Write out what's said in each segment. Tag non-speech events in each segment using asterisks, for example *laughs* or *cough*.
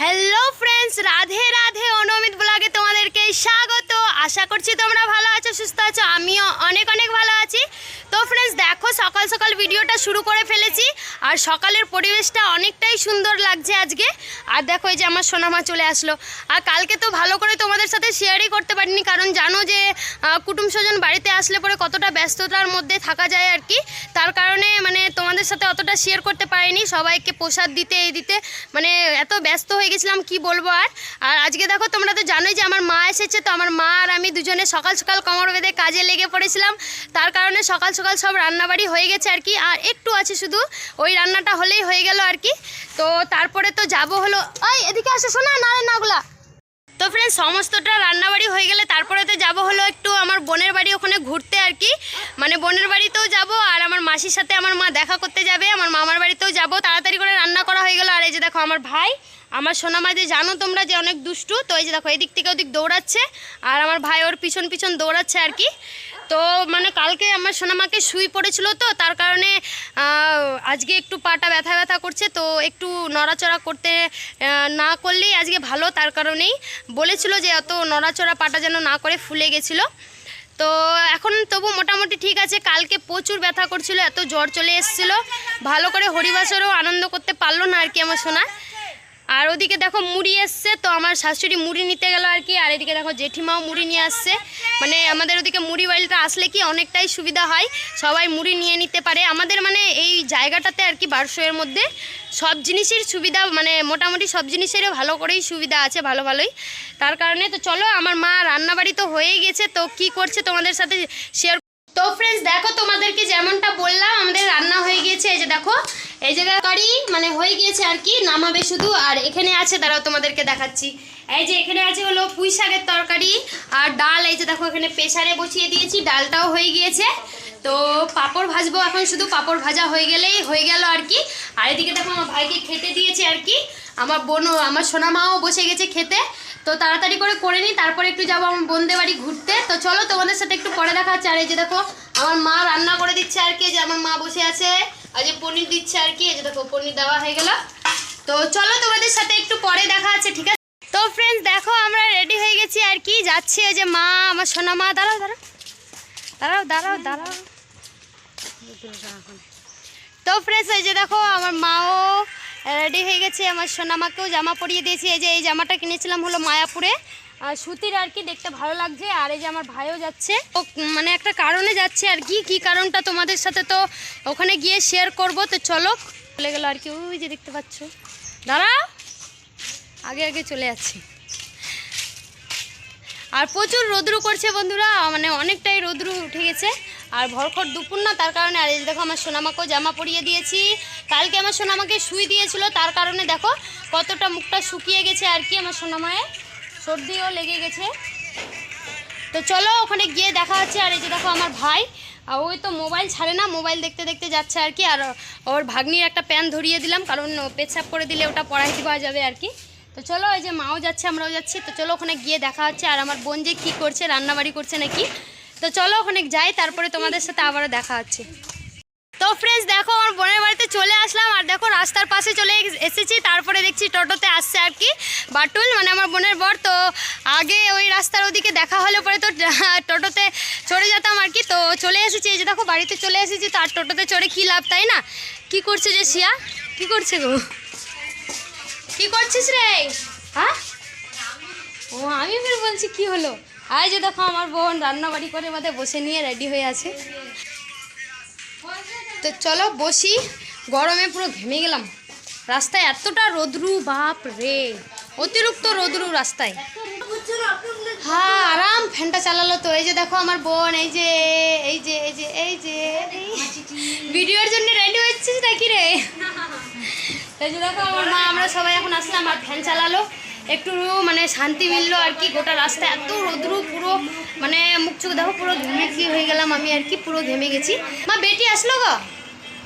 Hello friends Radhe Radhe, অনমিত ব্লগে তোমাদেরকে স্বাগত। আশা করছি তোমরা ভালো আছো, সুস্থ আছো। আমিও অনেক অনেক ভালো আছি। তো ফ্রেন্ডস দেখো সকাল সকাল ভিডিওটা শুরু করে ফেলেছি। আর সকালের পরিবেশটা অনেকটাই সুন্দর লাগছে আজকে। আর দেখো এই যে আমার সোনামা চলে আসলো। আর কালকে তো ভালো করে তোমাদের সাথে শেয়ারই করতে পারিনি, কারণ জানো যে কুটুম স্বজন বাড়িতে আসলে পরে কতটা ব্যস্ততার মধ্যে থাকা যায় আর কি। তার কারণে মানে তোমাদের সাথে অতটা শেয়ার করতে পারিনি, সবাইকে প্রসাদ দিতে, এই দিতে। মানে এত ব্যস্ত হয়ে গেছিলাম, কি বলব আর? আর আজকে দেখো তোমরা তো জানোই যে আমার মা এসেছে, তো আমার মা আর আমি দুজনে সকাল সকাল কমর বেঁধে কাজে লেগে পড়েছিলাম। তার কারণে সকাল সকাল সব রান্নাবাড়ি হয়ে গেছে আর কি, আর একটু আছে শুধু, ওই রান্নাটা হলেই হয়ে গেল আর কি। তো তারপরে তো যাব হলো, ওই এদিকে আসে শোনা না রে নাগুলা তো ফ্রেন্ড সমস্তটা রান্নাবাড়ি হয়ে গেলে তারপরে তো যাব হলো একটু আমার বোনের বাড়ি ওখানে ঘুরতে আর কি। মানে বোনের বাড়িতেও যাব, আর আমার মাসির সাথে আমার মা দেখা করতে যাবে, আমার মামার বাড়িতেও যাব। তাড়াতাড়ি করে রান্না করা হয়ে গেল, আর এই যে দেখো আমার ভাই, আমার সোনামা যে জানো তোমরা যে অনেক দুষ্টু, তো এই যে দেখো এদিক থেকে ওদিক দৌড়াচ্ছে, আর আমার ভাই ওর পিছন পিছন দৌড়াচ্ছে আর কি। তো মানে কালকে আমার সোনামাকে শুই পড়েছিল তো, তার কারণে আজকে একটু পাটা ব্যথা ব্যথা করছে, তো একটু নড়াচড়া করতে না করলেই আজকে ভালো, তার কারণেই বলেছিল যে অত নড়াচড়া পাটা যেন না করে ফুলে গেছিল। তো এখন তবু মোটামুটি ঠিক আছে, কালকে প্রচুর ব্যথা করছিল, এত জ্বর চলে এসেছিল, ভালো করে হরিবাসরও আনন্দ করতে পারল না আর কি আমার সোনা। আর ওদিকে দেখো মুড়ি এসছে, তো আমার শাশুড়ি মুড়ি নিতে গেল আর কি, আর এদিকে দেখো জেঠিমাও মুড়ি নিয়ে আসছে। মানে আমাদের ওদিকে মুড়ি বাড়িটা আসলে কি অনেকটাই সুবিধা হয়, সবাই মুড়ি নিয়ে নিতে পারে। আমাদের মানে এই জায়গাটাতে আর কি বারশোয়ের মধ্যে সব জিনিসের সুবিধা মানে মোটামুটি সব জিনিসেরও ভালো করেই সুবিধা আছে, ভালো ভালোই। তার কারণে তো চলো, আমার মা রান্নাবাড়ি তো হয়েই গেছে, তো কি করছে তোমাদের সাথে শেয়ার তো ফ্রেন্ডস দেখো তোমাদেরকে যেমনটা বললাম, আমাদের রান্না হয়ে গিয়েছে, এই যে দেখো। এই জায়গায় কারি মানে হয়ে গিয়েছে আর কি, নামাবে শুধু। আর এখানে আছে, দাঁড়াও তোমাদেরকে দেখাচ্ছি। এই যে এখানে আছে হলো পুঁই শাকের তরকারি আর ডাল। এই যে দেখো, এখানে প্রেসারে বসিয়ে দিয়েছি, ডালটাও হয়ে গিয়েছে। তো পাঁপড় ভাজবো এখন শুধু, পাপড় ভাজা হয়ে গেলেই হয়ে গেল আর কি। আর এদিকে দেখো, আমার ভাইকে খেতে দিয়েছে আর কি। আমার বোনও, আমার সোনা মাও বসে গেছে খেতে। তো তাড়াতাড়ি করে করে নিই, তারপরে একটু যাব আমার বোনদের বাড়ি ঘুরতে। তো চলো তোমাদের সাথে একটু পরে দেখা হচ্ছে। আর এই যে দেখো আমার মা রান্না করে দিচ্ছে আর কি যে আমার মা বসে আছে। আর যে পনির দিচ্ছে আর কি যে দেখো, পনির দেওয়া হয়ে গেল। তো চলো তোমাদের সাথে একটু পরে দেখা আছে ঠিক আছে? তো ফ্রেন্ডস দেখো আমরা রেডি হয়ে গেছি আর কি, যাচ্ছি যে মা, আমার সোনা মা দাঁড়াও দাঁড়াও। দাঁড়াও দাঁড়াও দাঁড়াও। তো ফ্রেন্ডস এই যে দেখো, আমার মাও রেডি হয়ে গেছে, আমার সোনামাকেও জামা পরিয়ে দিয়েছি, এই যে, এই জামাটা কিনেছিলাম হলো মায়াপুরে। সুতির আর কি দেখতে ভালো লাগছে, আর এই যে আমার ভাইও যাচ্ছে। ও মানে একটা কারণে যাচ্ছে আর কি কি কারণটা তোমাদের সাথে তো ওখানে গিয়ে শেয়ার করব, তো চলো। চলে গেলো আর কি, ওই যে দেখতে পাচ্ছ। দাঁড়াও আগে আগে চলে যাচ্ছি। আর প্রচুর রোদ্রু করছে বন্ধুরা মানে অনেকটাই রোদ্রু উঠে গেছে। আর ভরখর দুপুর না, তার কারণে, আর এই দেখো, আমার সোনামাকেও জামা পরিয়ে দিয়েছি। কালকে আমার সোনামাকে শুই দিয়েছিল, তার কারণে দেখো, কতটা মুখটা শুকিয়ে গেছে আর কি আমার সোনামায়ের। সর্দিও লেগে গেছে। তো চলো ওখানে গিয়ে দেখা হচ্ছে, আর এই যে দেখো আমার ভাই। আর ওই তো মোবাইল ছাড়ে না, মোবাইল দেখতে দেখতে যাচ্ছে আর কি। আর ওর ভাগ্নির একটা প্যান ধরিয়ে দিলাম, কারণ ও পেচ্ছাপ করে দিলে ওটা পড়াই দেওয়া যাবে আর কি। তো চলো এই যে মাও যাচ্ছে, আমরাও যাচ্ছি। তো চলো ওখানে গিয়ে দেখা হচ্ছে, আর আমার বোন যে কী করছে, রান্নাবাড়ি করছে নাকি। তো চলো ওখানে যাই, তারপরে তোমাদের সাথে আবারও দেখা হচ্ছে। তো ফ্রেন্ডস দেখো, আমার বোনের বাড়িতে চলে আসলাম, আর দেখো, রাস্তার পাশে চলে এসেছি, তারপরে দেখছি টোটোতে আসছে আর কি, বাটুল মানে আমার বোনের বর, তো আগে ওই রাস্তার ওদিকে দেখা হলে পরে তো, *laughs* টোটোতে চড়ে যেতাম আর কি, তো চলে এসেছি, এই যে দেখো, বাড়িতে চলে এসেছি, তো আর টোটোতে চড়ে কী লাভ, তাই না? কি করছে যে শিয়া? কি করছে গো? কি করছিস রে? হ্যাঁ? ও, আমি ফের বলছি, কি হলো? যে দেখো, আমার বোন রান্নাবাড়ি করে মধ্যে বসে নিয়ে রেডি হয়ে আছে। তো চলো বসি। গরমে পুরো ঘেমে গেলাম। রাস্তায় এতটা রোদ্রু, বাপ রে। অতিরিক্ত রোদ্রু রাস্তায়। হ্যাঁ আরাম ফ্যানটা চালালো তো। এই যে দেখো আমার বোন, এই যে এই যে এই যে এই যে ভিডিওর জন্য রেডি হচ্ছিস নাকি রে? এই যে দেখো আমার মা, আমরা সবাই এখন আসলাম, আর ফ্যান চালালো। একটু মানে শান্তি মিললো আর কি, গোটা রাস্তা এত রোদ্রু, পুরো মানে মুখ চোখ দেখো, পুরো ঘেমে কি হয়ে গেলাম আমি আর কি, পুরো ঘেমে গেছি। মা, বেটি আসলো গো?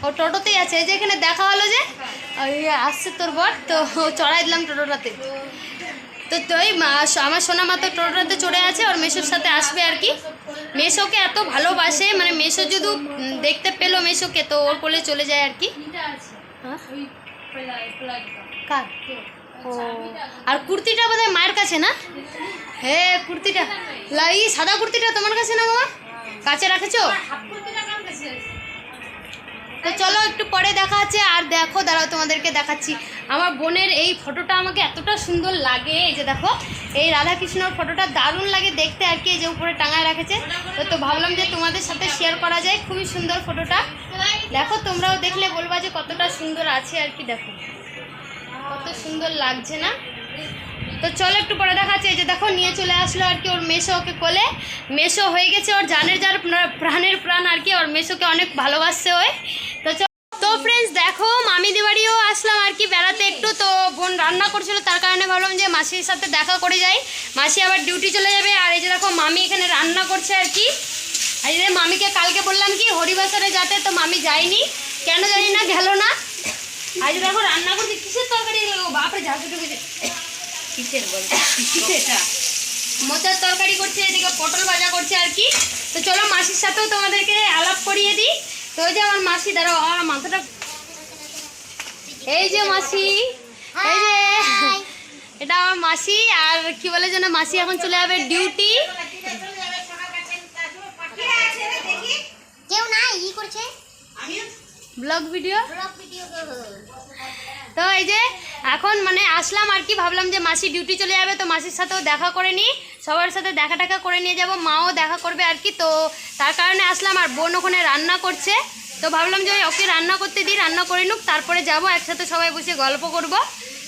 ও টোটোতেই আছে যে এখানে দেখা হলো যে আসছে তোর বর, তো চড়াই দিলাম টোটোটাতে। তো তুই আমার সোনা মা তো টোটোটাতে চড়ে আছে, ওর মেশোর সাথে আসবে আর কি। মেশোকে এত ভালোবাসে মানে মেশো যদি দেখতে পেল মেশোকে তো ওর কোলে চলে যায় আর কি। হ্যাঁ? কার? ও আর কুর্তিটা বোধহয় মায়ের কাছে না? হ্যাঁ কুর্তিটা। লাই সাদা কুর্তিটা তোমার কাছে না মামা? কাছে রাখেছো? তো চলো একটু পরে দেখা আছে আর দেখো দাঁড়াও তোমাদেরকে দেখাচ্ছি। আমার বোনের এই ফটোটা আমাকে এতটা সুন্দর লাগে এই যে দেখো এই রাধাকৃষ্ণর ফটোটা দারুণ লাগে দেখতে আর কি এই যে উপরে টাঙায় রাখেছে। তো তো ভাবলাম যে তোমাদের সাথে শেয়ার করা যায় খুবই সুন্দর ফটোটা। দেখো তোমরাও দেখলে বলবা যে কতটা সুন্দর আছে আর কি দেখো। কত সুন্দর লাগছে না? তো চলো একটু পরে দেখাচ্ছে। যে দেখো, নিয়ে চলে আসলো আর কি ওর মেশো ওকে কোলে। মেশো হয়ে গেছে ওর জানের যার প্রাণের প্রাণ আর কি, ওর মেশোকে অনেক ভালোবাসছে ওই। তো তো ফ্রেন্ডস দেখো মামিদি বাড়িও আসলাম আর কি বেড়াতে একটু। তো বোন রান্না করছিল, তার কারণে ভাবলাম যে মাসির সাথে দেখা করে যাই। মাসি আবার ডিউটি চলে যাবে আর এই যে দেখো, মামি এখানে রান্না করছে আর কি। আর এই মামিকে কালকে বললাম কি, হরিবাসরে যাতে তো মামি যায়নি। কেন জানি না, গেল না। এই দেখো রান্না করছে কিসের তরকারি বাপরে ঝাঁসু ঢুকেছে কিসের বল মোচার তরকারি করছে এদিকে পটল ভাজা করছে আর কি। তো চলো মাসির সাথেও তোমাদেরকে আলাপ করিয়ে দিই। তো ওই যে আমার মাসি দাঁড়াও আমার মাথাটা এই যে মাসি এই যে এটা আমার মাসি আর কি বলে যেন মাসি এখন চলে যাবে ডিউটি। কেউ না ই করছে। Blog video? তো এই যে এখন মানে আসলাম আর কি, ভাবলাম যে মাসি ডিউটি চলে যাবে, তো মাসির সাথেও দেখা করে নিই। সবার সাথে দেখা টাকা করে নিয়ে যাব, মাও দেখা করবে আর কি, তো তার কারণে আসলাম আর বোন ওখানে রান্না করছে। তো ভাবলাম যে ওকে রান্না করতে দিই, রান্না করে নুক, তারপরে যাব, একসাথে সবাই বসে গল্প করব।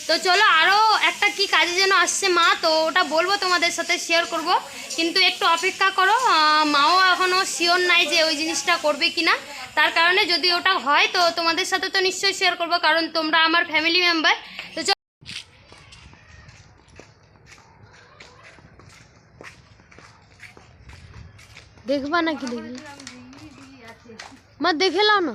তো চলো আরও একটা কি কাজে যেন আসছে মা, তো ওটা বলব তোমাদের সাথে শেয়ার করব। কিন্তু একটু অপেক্ষা করো মাও এখনও শিওর নাই যে ওই জিনিসটা করবে কি না তার কারণে যদি ওটা হয়, তো তোমাদের সাথে তো নিশ্চয়ই শেয়ার করব, কারণ তোমরা আমার ফ্যামিলি মেম্বার তো দেখবা নাকি দেখি? মা, দেখে লাও না।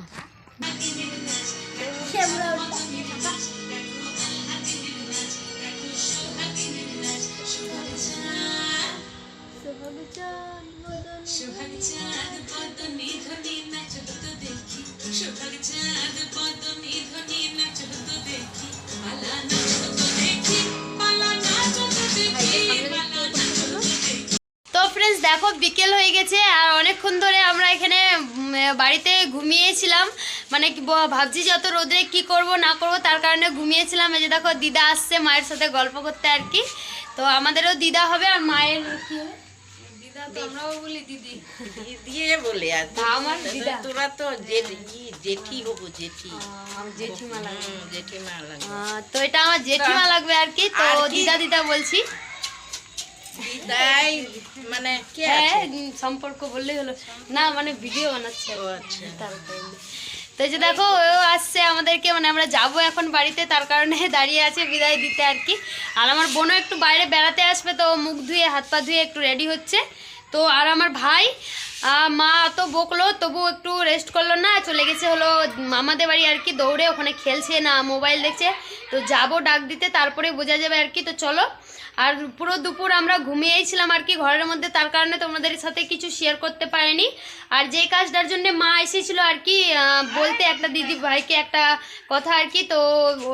তো ফ্রেন্ডস দেখো বিকেল হয়ে গেছে আর অনেকক্ষণ ধরে আমরা এখানে বাড়িতে ঘুমিয়েছিলাম। মানে ভাবছি যে অত রোদে কি করব, না করব, তার কারণে ঘুমিয়েছিলাম। এই যে দেখো, দিদা আসছে মায়ের সাথে গল্প করতে আর কি। তো আমাদেরও দিদা হবে আর মায়ের কি হবে? তো আমরাও বলি দিদি। দিয়ে বলে আর আমার তোরা তো জেঠি জেঠি হব জেঠি। জেঠিমা লাগবে। জেঠিমা লাগে তো এটা আমার জেঠিমা লাগবে আর কি? তো দিদা দিদা বলছি। তাই মানে কে হ্যাঁ সম্পর্ক বললেই হলো। না মানে ভিডিও বানাচ্ছে। আচ্ছা। তো যে দেখো ও আসছে আমাদেরকে মানে আমরা যাব এখন বাড়িতে তার কারণে দাঁড়িয়ে আছে বিদায় দিতে আর কি। আর আমার বোনও একটু বাইরে বেড়াতে আসবে তো মুখ ধুয়ে হাত পা ধুয়ে একটু রেডি হচ্ছে। তো আর আমার ভাই মা তো বকলো তবু একটু রেস্ট করল না, চলে গেছে হলো মামাদের বাড়ি আর কি, দৌড়ে ওখানে খেলছে না মোবাইল দেখছে। তো যাব ডাক দিতে, তারপরে বোঝা যাবে আর কি, তো চলো। আর পুরো দুপুর আমরা ঘুমিয়েছিলাম আর কি ঘরের মধ্যে, তার কারণে তোমাদের সাথে কিছু শেয়ার করতে পারিনি। আর যেই কাজটার জন্য মা এসেছিল আর কি বলতে একটা দিদি ভাইকে একটা কথা আর কি, তো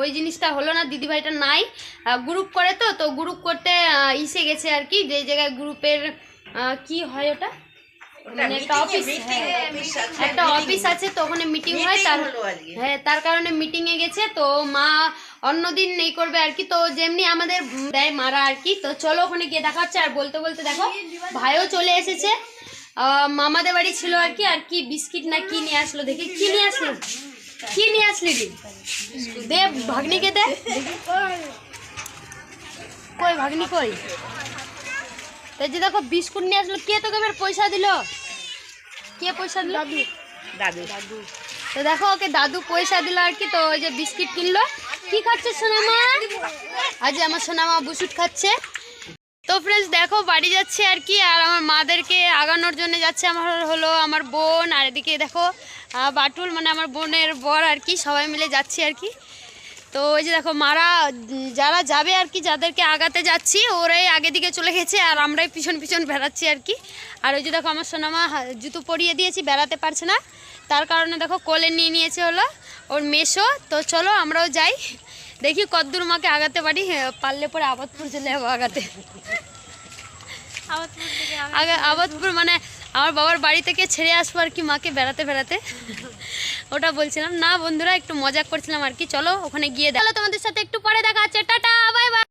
ওই জিনিসটা হলো না, দিদি ভাইটা নাই গ্রুপ করে তো তো গ্রুপ করতে ইসে গেছে আর কি, যে জায়গায় গ্রুপের কি হয় ওটা? মানে একটা অফিস হ্যাঁ, একটা অফিস আছে তো ওখানে মিটিং হয় তার হ্যাঁ তার কারণে মিটিং এ গেছে তো মা অন্যদিন এই করবে আর কি তো যেমনি আমাদের দেয় মারা আর কি তো চলো ওখানে গিয়ে দেখা হচ্ছে আর বলতে বলতে দেখো ভাইও চলে এসেছে। মামাদের বাড়ি ছিল আর কি আর কি বিস্কিট না কি নিয়ে আসলো দেখি কি নিয়ে আসলি? কি নিয়ে আসলি দে ভাগ্নিকে দে। কই ভাগ্নি কই? তো এই যে দেখো বিস্কুট নিয়ে আসলো। কে তোকে এবার পয়সা দিল? কে পয়সা দিল? দাদু। দাদু। তো দেখো ওকে দাদু পয়সা দিল আর কি তো ওই যে বিস্কিট কিনলো। কি খাচ্ছে সোনামা? আজ আমার সোনামা বুসুট খাচ্ছে। তো ফ্রেন্ডস দেখো বাড়ি যাচ্ছে আর কি আর আমার মাদেরকে আগানোর জন্য যাচ্ছে আমার হলো আমার বোন আর এদিকে দেখো বাটুল মানে আমার বোনের বর আর কি সবাই মিলে যাচ্ছি আর কি। তো ওই যে দেখো মারা যারা যাবে আর কি যাদেরকে আগাতে যাচ্ছি ওরাই আগে দিকে চলে গেছে আর আমরাই পিছন পিছন বেড়াচ্ছি আর কি। আর ওই যে দেখো আমার সোনামা জুতো পরিয়ে দিয়েছি বেড়াতে পারছে না। তার কারণে দেখো কোলে নিয়ে নিয়েছে হলো ওর মেশো তো চলো আমরাও যাই। দেখি কদ্দূর মাকে আগাতে পারি হ্যাঁ, পারলে পরে আবাদপুর চলে যাব আগাতে আগে আবাদপুর মানে আমার বাবার বাড়ি থেকে ছেড়ে আসব আর কি মাকে বেড়াতে বেড়াতে। ওটা বলছিলাম। না বন্ধুরা, একটু মজা করছিলাম আর কি। চলো, ওখানে গিয়ে দেখো তোমাদের সাথে একটু পরে দেখা হচ্ছে। Tata, bye bye.